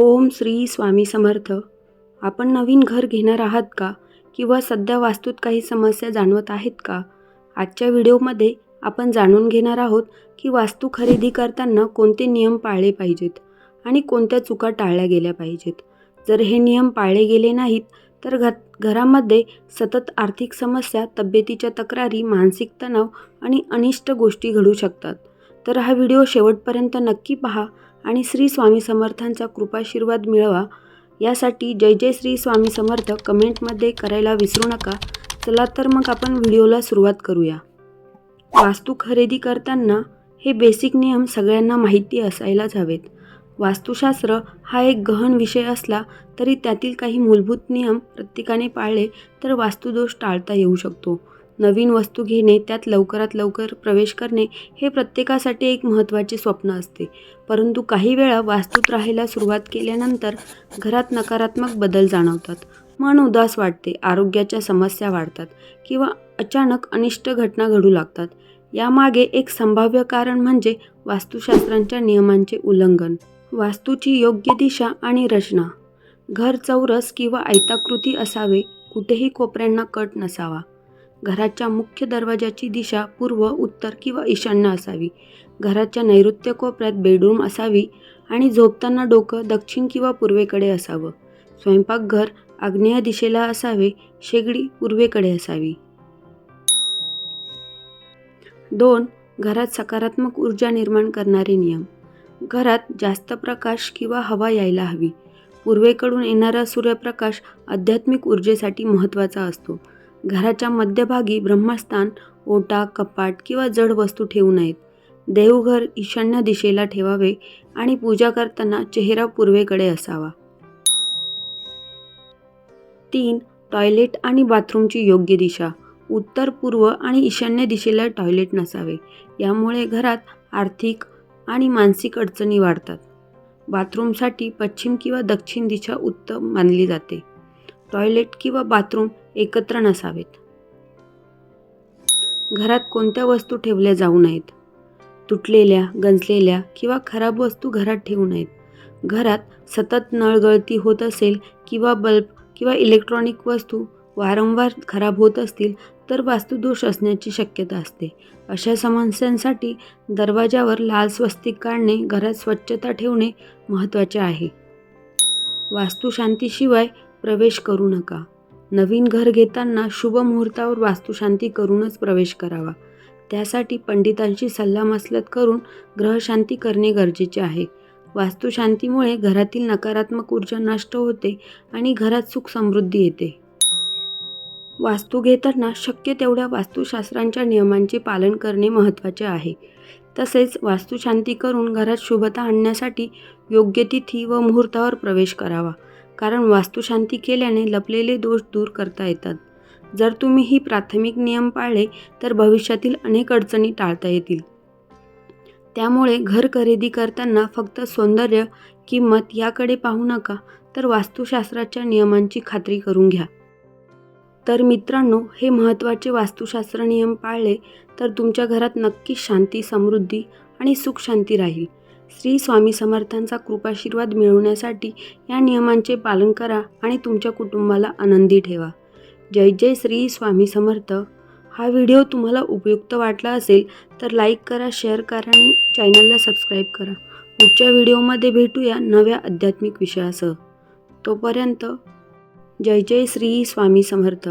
ओम श्री स्वामी समर्थ. आपण नवीन घर घेणार आहात का? किंवा सध्या वास्तूत काही समस्या जाणवत आहेत का? आजच्या व्हिडिओमध्ये आपण जाणून घेणार आहोत की वास्तू खरेदी करताना कोणते नियम पाळले पाहिजेत आणि कोणत्या चुका टाळल्या गेल्या पाहिजेत. जर हे नियम पाळले गेले नाहीत तर घ घरामध्ये सतत आर्थिक समस्या तब्येतीच्या तक्रारी मानसिक तणाव आणि अनिष्ट गोष्टी घडू शकतात. तर हा व्हिडिओ शेवटपर्यंत नक्की पहा आणि श्री स्वामी समर्थांचा कृपाशीर्वाद मिळवा. यासाठी जय जय श्री स्वामी समर्थ कमेंटमध्ये करायला विसरू नका. चला तर मग आपण व्हिडिओला सुरुवात करूया. वास्तू खरेदी करताना हे बेसिक नियम सगळ्यांना माहिती असायलाच हवेत. वास्तुशास्त्र हा एक गहन विषय असला तरी त्यातील काही मूलभूत नियम प्रत्येकाने पाळले तर वास्तुदोष टाळता येऊ शकतो. नवीन वस्तू घेणे त्यात लवकरात लवकर प्रवेश करणे हे प्रत्येकासाठी एक महत्त्वाचे स्वप्न असते. परंतु काही वेळा वास्तूत राहायला सुरुवात केल्यानंतर घरात नकारात्मक बदल जाणवतात. मन उदास वाटते आरोग्याच्या समस्या वाढतात किंवा अचानक अनिष्ट घटना घडू लागतात. यामागे एक संभाव्य कारण म्हणजे वास्तुशास्त्रांच्या नियमांचे उल्लंघन. वास्तूची योग्य दिशा आणि रचना. घर चौरस किंवा आयताकृती असावे कुठेही कोपऱ्यांना कट नसावा. घराच्या मुख्य दरवाजाची दिशा पूर्व उत्तर किंवा ईशान्य असावी. घराच्या नैऋत्य कोपऱ्यात बेडरूम असावी आणि झोपताना डोकं दक्षिण किंवा पूर्वेकडे असावं. स्वयंपाकघर आग्नेय दिशेला असावे शेगडी पूर्वेकडे असावी. दोन घरात सकारात्मक ऊर्जा निर्माण करणारे नियम. घरात जास्त प्रकाश किंवा हवा यायला हवी. पूर्वेकडून येणारा सूर्यप्रकाश आध्यात्मिक ऊर्जेसाठी महत्त्वाचा असतो. घराच्या मध्यभागी ब्रह्मस्थान ओटा कपाट किंवा जड वस्तू ठेवू नयेत. देवघर ईशान्य दिशेला ठेवावे आणि पूजा करताना चेहरा पूर्वेकडे असावा. तीन टॉयलेट आणि बाथरूमची योग्य दिशा. उत्तर पूर्व आणि ईशान्य दिशेला टॉयलेट नसावे. यामुळे घरात आर्थिक आणि मानसिक अडचणी वाढतात. बाथरूमसाठी पश्चिम किंवा दक्षिण दिशा उत्तम मानली जाते. टॉयलेट किंवा बाथरूम एकत्र नसावेत. घरात कोणत्या वस्तू ठेवल्या जाऊ नयेत? तुटलेल्या गंजलेल्या किंवा खराब वस्तू घरात ठेवू नयेत. घरात सतत नळगळती होत असेल किंवा बल्ब किंवा इलेक्ट्रॉनिक वस्तू वारंवार खराब होत असतील तर वास्तुदोष असण्याची शक्यता असते. अशा समस्यांसाठी दरवाजावर लाल स्वस्तिक काढणे घरात स्वच्छता ठेवणे महत्त्वाचे आहे. वास्तुशांतीशिवाय प्रवेश करू नका. नवीन घर घेताना शुभ मुहूर्तावर वास्तुशांती करूनच प्रवेश करावा. त्यासाठी पंडितांशी सल्लामसलत करून ग्रहशांती करणे गरजेचे आहे. वास्तुशांतीमुळे घरातील नकारात्मक ऊर्जा नष्ट होते आणि घरात सुख समृद्धी येते. वास्तू घेताना शक्य तेवढ्या वास्तुशास्त्रांच्या नियमांचे पालन करणे महत्त्वाचे आहे. तसेच वास्तुशांती करून घरात शुभता आणण्यासाठी योग्य तिथी व मुहूर्तावर प्रवेश करावा. कारण वास्तुशांती केल्याने लपलेले दोष दूर करता येतात. जर तुम्ही ही प्राथमिक नियम पाळले तर भविष्यातील अनेक अडचणी टाळता येतील. त्यामुळे घर खरेदी करताना फक्त सौंदर्य किंमत याकडे पाहू नका तर वास्तुशास्त्राच्या नियमांची खात्री करून घ्या. तर मित्रांनो हे महत्त्वाचे वास्तुशास्त्र नियम पाळले तर तुमच्या घरात नक्कीच शांती समृद्धी आणि सुखशांती राहील. श्री स्वामी समर्थांचा कृपाशीर्वाद मिळवण्यासाठी या नियमांचे पालन करा आणि तुमच्या कुटुंबाला आनंदी ठेवा. जय जय श्री स्वामी समर्थ. हा व्हिडिओ तुम्हाला उपयुक्त वाटला असेल तर लाईक करा शेअर करा आणि चॅनलला सबस्क्राईब करा. पुढच्या व्हिडिओमध्ये भेटूया नव्या आध्यात्मिक विषयासह. तोपर्यंत जय जय श्री स्वामी समर्थ.